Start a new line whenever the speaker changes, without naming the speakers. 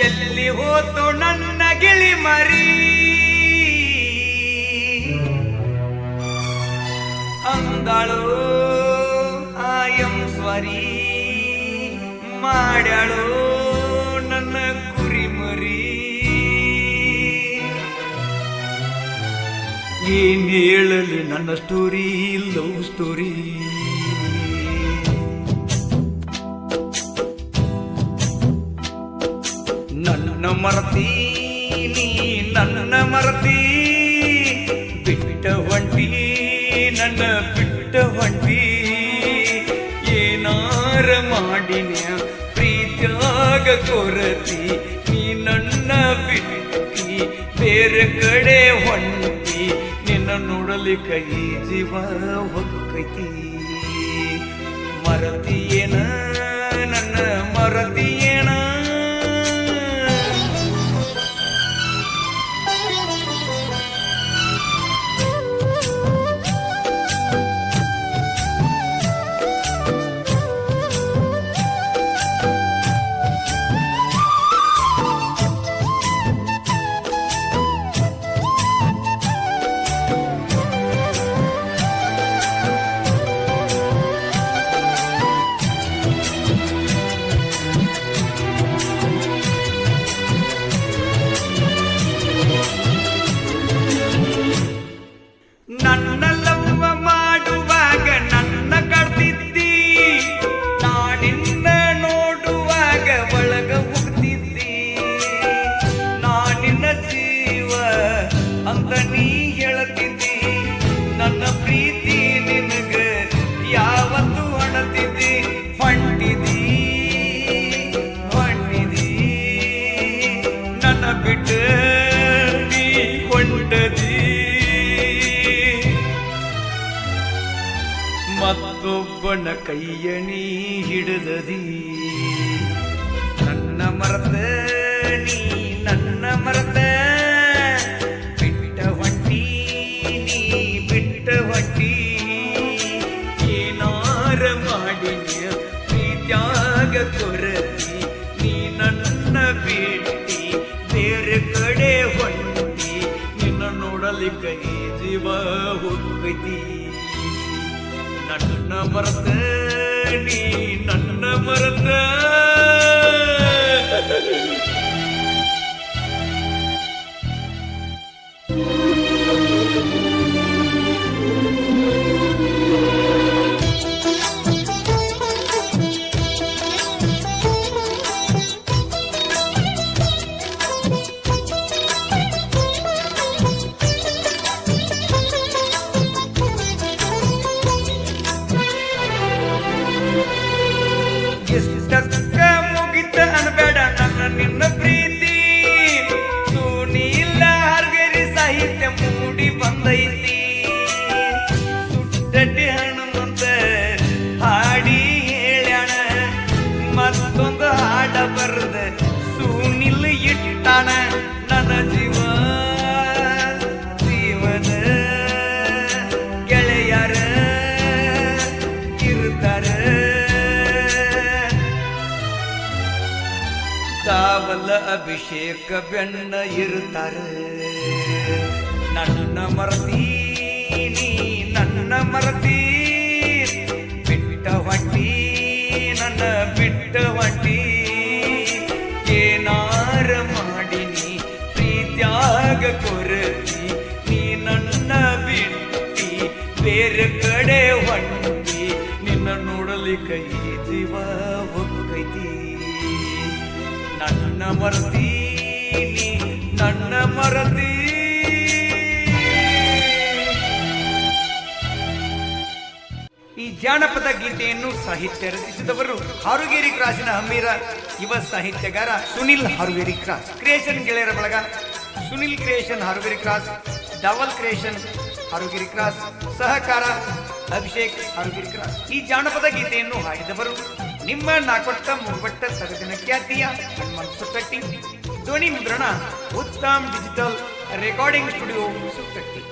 ಎಲ್ಲಿ ಹೋತು ನನ್ನ ಗಿಳಿ ಮರಿ? ಅಂದಳು ಆಯಂ ಸ್ವರಿ ಮಾಡಳು ನನ್ನ ಕುರಿ ಮರಿ. ಹೇಳಲಿ ನನ್ನ ಸ್ಟೋರಿ ಲವ್ ಸ್ಟೋರಿ ಮರತಿ ನೀ ನನ್ನ ಮರತಿ ಬಿಟ್ಟ ಹೊಂಟಿ ನನ್ನ ಬಿಟ್ಟ ಹೊಂಟಿ ಏನಾರ ಮಾಡಿನ್ಯ ಪ್ರೀತ್ಯಾಗ ಕೊರತಿ ನೀ ನನ್ನ ಬಿಟ್ಟಿ ಬೇರೆ ಕಡೆ ಹೊಂಟಿ ನಿನ್ನ ನೋಡಲಿಕ್ಕ ಈ ಜೀವ ಹೊಕ್ಕೈತಿ ಮರತಿಯೇನ ನನ್ನ ಮರತಿಯೇನ ಅಂತ ನೀ ಹೇಳತಿದ್ದಿ. ನನ್ನ ಪ್ರೀತಿ ನಿನಗೆ ಯಾವತ್ತು ಅಣತಿದ್ದಿ. ಹೊಂಟಿದಿ ಹೊಂಟಿದಿ. ನನ್ನ ಬಿಟ್ಟು ನೀ ಹೊಂಟದಿ ಮತ್ತೊಬ್ಬನ ಕೈಯಣಿ ಹಿಡಿದದಿ. ನನ್ನ ಮರತ ಕೊರತಿ ನೀ ನನ್ನ ಬಿಟ್ಟಿ ಬೇರೆ ಕಡೆ ಹೊಂಟಿ ನಿನ್ನ ನೋಡಲಿಕ್ಕ ಈ ಜೀವ ಹೋಗೈತಿ ನನ್ನ ಮರತ ನೀ ನನ್ನ ಮರತ ಎಷ್ಟಕ್ಕ ಮುಗಿತ ಅನ್ಬೇಡ ನನ್ನ ನಿನ್ನ ಪ್ರೀತಿ. ಸುನೀಲ ಹರ್ಗರಿ ಸಾಹಿತ್ಯ ಮೂಡಿ ಬಂದೈತಿ. ಸುಟ್ಟಟ್ಟಿ ಹನುಮಂತ ಹಾಡಿ ಹೇಳ್ಯಾಣ. ಮತ್ತೊಂದು ಹಾಡ ಬರ್ದ ಅಭಿಷೇಕ ಬೆನ್ನ ಇರ್ತಾರ ನನ್ನ ಮರತಿ ನೀ ನನ್ನ ಮರತಿ ಬಿಟ್ಟ ಹೊಂಟಿ ನನ್ನ ಬಿಟ್ಟ ಹೊಂಟಿ ಏನಾರ ಮಾಡಿನಿ ಪ್ರೀತ್ಯಾಗ ಕೊರತಿ ನೀ ನನ್ನ ಬಿಟ್ಟಿ ಬೇರೆ ಕಡೆ ಹೊಂಟಿ ನಿನ್ನ ನೋಡಲಿಕ್ಕ ಈ ಜೀವ ಹೊಕ್ಕೈತಿ ನನ್ನ ಮರತೀನಿ, ನನ್ನ ಈ ಜಾನಪದ ಗೀತೆಯನ್ನು ಸಾಹಿತ್ಯ ರಚಿಸಿದವರು ಹಾರುಗೇರಿ ಕ್ರಾಸಿನ ಹಮ್ಮೀರ ಯುವ ಸಾಹಿತ್ಯಗಾರ ಸುನಿಲ್ ಹಾರುಗೇರಿ ಕ್ರಾಸ್. ಕ್ರಿಯೇಷನ್ ಗೆಳೆಯರ ಬಳಗ Sunil creation Harugeri cross double creation Harugiri cross, ಸಹಕಾರ ಅಭಿಷೇಕ್ ಹಾರುಗಿರಿ ಕ್ರಾಸ್ ಈ ಜಾನಪದ ಗೀತೆಯನ್ನು ಹಾಡಿದವರು ನಿಮ್ಮ ನಾಕೊಟ್ಟ ಮೂರ್ಬಟ್ಟ ಸಗದಿನ ಖ್ಯಾತಿಯ ಹನುಮಂತ ಸುತ್ತಟ್ಟಿ ಧ್ವನಿ ಮುದ್ರಣ Uttam digital recording studio Suttatti